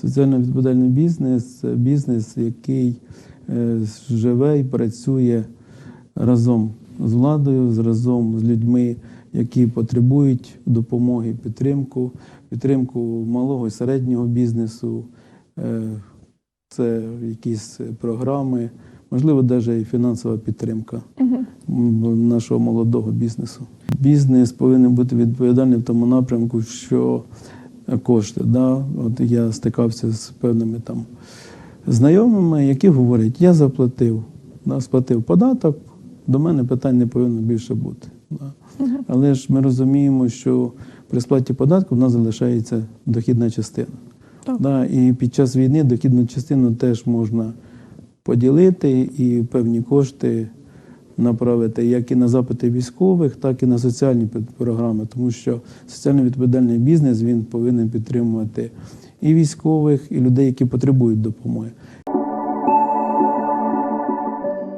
Соціально відповідальний бізнес бізнес, який е, живе і працює разом з владою, разом з людьми, які потребують допомоги, підтримку, підтримку малого і середнього бізнесу. Е, Це якісь програми, можливо, навіть і фінансова підтримка м, нашого молодого бізнесу. Бізнес повинен бути відповідальним в тому напрямку, що кошти. Да? От я стикався з певними там знайомими, які говорять, я заплатив, да, сплатив податок, до мене питань не повинно більше бути. Да? Але ж ми розуміємо, що при сплаті податку в нас залишається дохідна частина. Так. Да? І під час війни дохідну частину теж можна поділити і певні кошти направити як і на запити військових, так і на соціальні програми, тому що соціально відповідальний бізнес він повинен підтримувати і військових, і людей, які потребують допомоги.